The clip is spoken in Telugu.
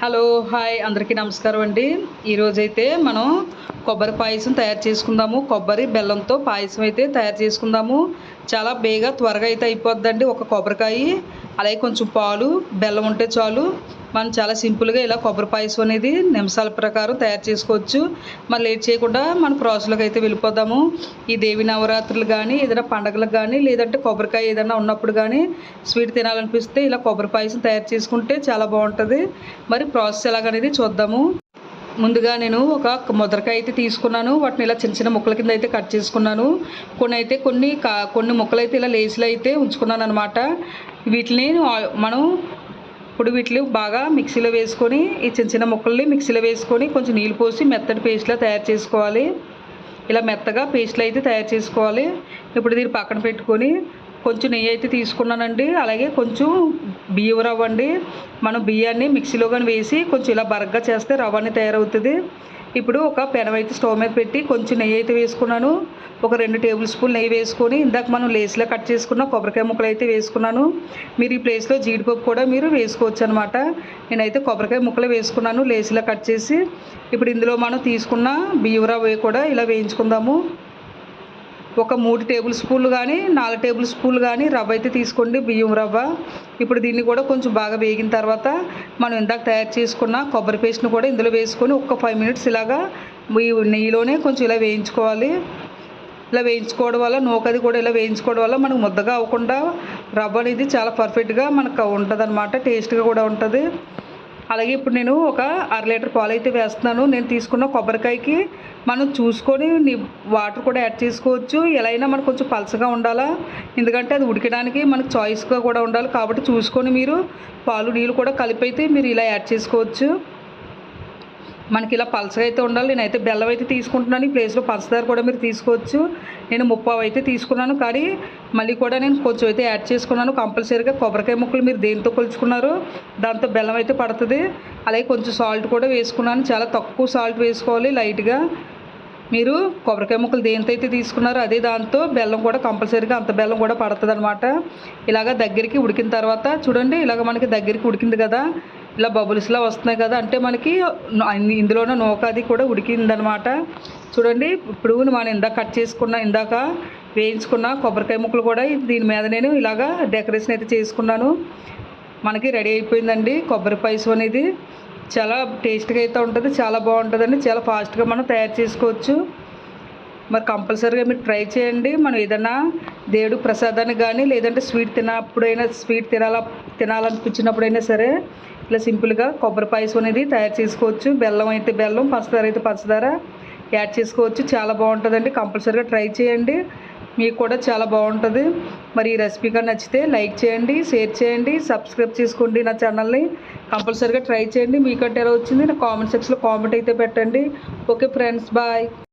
హలో హాయ్ అందరికీ నమస్కారం అండి. ఈరోజైతే మనం కొబ్బరి పాయసం తయారు చేసుకుందాము. కొబ్బరి బెల్లంతో పాయసం అయితే తయారు చేసుకుందాము. చాలా బేగా త్వరగా అయితే అయిపోద్దండి ఒక కొబ్బరికాయ. అలాగే కొంచెం పాలు బెల్లం ఉంటే చాలు. మనం చాలా సింపుల్గా ఇలా కొబ్బరి పాయసం అనేది నిమిషాల ప్రకారం తయారు చేసుకోవచ్చు. మరి లేట్ చేయకుండా మన ప్రాసెస్లోకి అయితే వెళ్ళిపోదాము. ఈ దేవి నవరాత్రులు కానీ ఏదైనా పండగలకు కానీ లేదంటే కొబ్బరికాయ ఏదైనా ఉన్నప్పుడు కానీ స్వీట్ తినాలనిపిస్తే ఇలా కొబ్బరి పాయసం తయారు చేసుకుంటే చాలా బాగుంటుంది. మరి ప్రాసెస్ ఎలాగనేది చూద్దాము. ముందుగా నేను ఒక ముద్రకాయ అయితే తీసుకున్నాను. వాటిని ఇలా చిన్న చిన్న ముక్కల కింద అయితే కట్ చేసుకున్నాను. కొన్ని అయితే కొన్ని కా కొన్ని ముక్కలు అయితే ఇలా లేసులు అయితే ఉంచుకున్నాను అనమాట వీటిని మనం ఇప్పుడు వీటిని బాగా మిక్సీలో వేసుకొని ఈ చిన్న చిన్న ముక్కల్ని మిక్సీలో వేసుకొని కొంచెం నీళ్ళు పోసి మెత్తటి పేస్ట్లా తయారు చేసుకోవాలి. ఇలా మెత్తగా పేస్ట్లు అయితే తయారు చేసుకోవాలి. ఇప్పుడు దీన్ని పక్కన పెట్టుకొని కొంచెం నెయ్యి అయితే తీసుకున్నానండి. అలాగే కొంచెం బియ్యం రవ్వ అండి మనం బియ్యాన్ని మిక్సీలో కానీ వేసి కొంచెం ఇలా బరగ్గా చేస్తే రవ్వ అనేది తయారవుతుంది. ఇప్పుడు ఒక పెనం అయితే స్టవ్ మీద పెట్టి కొంచెం నెయ్యి అయితే వేసుకున్నాను. ఒక రెండు టేబుల్ స్పూన్ నెయ్యి వేసుకొని ఇందాక మనం లేస్లో కట్ చేసుకున్న కొబ్బరికాయ ముక్కలు అయితే వేసుకున్నాను. మీరు ఈ ప్లేస్లో జీడిపప్పు కూడా మీరు వేసుకోవచ్చు అనమాట నేనైతే కొబ్బరికాయ ముక్కలు వేసుకున్నాను లేస్లో కట్ చేసి. ఇప్పుడు ఇందులో మనం తీసుకున్న బియ్యం రవ్వ కూడా ఇలా వేయించుకుందాము. ఒక మూడు టేబుల్ స్పూన్లు కానీ నాలుగు టేబుల్ స్పూన్లు కానీ రవ్వ అయితే తీసుకోండి బియ్యం రవ్వ. ఇప్పుడు దీన్ని కూడా కొంచెం బాగా వేగిన తర్వాత మనం ఇందాక తయారు చేసుకున్న కొబ్బరి పేస్ట్ని కూడా ఇందులో వేసుకొని ఒక ఫైవ్ మినిట్స్ ఇలాగా ఈ నెయ్యిలోనే కొంచెం ఇలా వేయించుకోవాలి. ఇలా వేయించుకోవడం వల్ల నూకది కూడా ఇలా వేయించుకోవడం వల్ల మనకు ముద్దగా అవ్వకుండా రవ్వ అనేది చాలా పర్ఫెక్ట్గా మనకు ఉంటుంది అనమాట టేస్ట్గా కూడా ఉంటుంది. అలాగే ఇప్పుడు నేను ఒక అర లీటర్ పాలు అయితే వేస్తున్నాను. నేను తీసుకున్న కొబ్బరికాయకి మనం చూసుకొని నీ వాటర్ కూడా యాడ్ చేసుకోవచ్చు. ఎలా అయినా మనకు కొంచెం పలసగా ఉండాలా? ఎందుకంటే అది ఉడకడానికి మనకు చాయిస్గా కూడా ఉండాలి. కాబట్టి చూసుకొని మీరు పాలు నీళ్ళు కూడా కలిపి అయితే మీరు ఇలా యాడ్ చేసుకోవచ్చు. మనకి ఇలా పలసగా అయితే ఉండాలి. నేనైతే బెల్లం అయితే తీసుకుంటున్నాను. ఈ ప్లేస్లో పంచదార కూడా మీరు తీసుకోవచ్చు. నేను ముప్పావు అయితే తీసుకున్నాను. కానీ మళ్ళీ కూడా నేను కొంచెం అయితే యాడ్ చేసుకున్నాను. కంపల్సరీగా కొబ్బరికాయ ముక్కలు మీరు దేంతో కొలుచుకున్నారో దాంతో బెల్లం అయితే పడుతుంది. అలాగే కొంచెం సాల్ట్ కూడా వేసుకున్నాను. చాలా తక్కువ సాల్ట్ వేసుకోవాలి లైట్గా. మీరు కొబ్బరికాయ ముక్కలు దేంతో అయితే తీసుకున్నారో అదే దాంతో బెల్లం కూడా కంపల్సరీగా అంత బెల్లం కూడా పడుతుంది అనమాట ఇలాగ దగ్గరికి ఉడికిన తర్వాత చూడండి ఇలాగ మనకి దగ్గరికి ఉడికింది కదా. ఇలా బబుల్స్లా వస్తున్నాయి కదా అంటే మనకి ఇందులోనే నూక అది కూడా ఉడికిందనమాట. చూడండి ఇప్పుడు మనం ఇందాక కట్ చేసుకున్న ఇందాక వేయించుకున్న కొబ్బరికాయ ముక్కలు కూడా దీని మీద నేను ఇలాగా డెకరేషన్ అయితే చేసుకున్నాను. మనకి రెడీ అయిపోయిందండి కొబ్బరి పాయసం అనేది. చాలా టేస్ట్గా అయితే ఉంటుంది చాలా బాగుంటుందండి చాలా ఫాస్ట్గా మనం తయారు చేసుకోవచ్చు. మరి కంపల్సరీగా మీరు ట్రై చేయండి. మనం ఏదైనా దేవుడు ప్రసాదాన్ని కానీ లేదంటే స్వీట్ తినప్పుడైనా స్వీట్ తినాల తినాలనిపించినప్పుడైనా సరే ఇలా సింపుల్గా కొబ్బరి పాయసం అనేది తయారు చేసుకోవచ్చు. బెల్లం అయితే బెల్లం పంచదార అయితే పంచదార యాడ్ చేసుకోవచ్చు. చాలా బాగుంటుందండి. కంపల్సరీగా ట్రై చేయండి. మీకు కూడా చాలా బాగుంటుంది. మరి ఈ రెసిపీ కానీ నచ్చితే లైక్ చేయండి షేర్ చేయండి సబ్స్క్రైబ్ చేసుకోండి నా ఛానల్ని. కంపల్సరీగా ట్రై చేయండి. మీకంటే ఎలా వచ్చింది నా కామెంట్ సెక్షన్లో కామెంట్ అయితే పెట్టండి. Okay friends bye.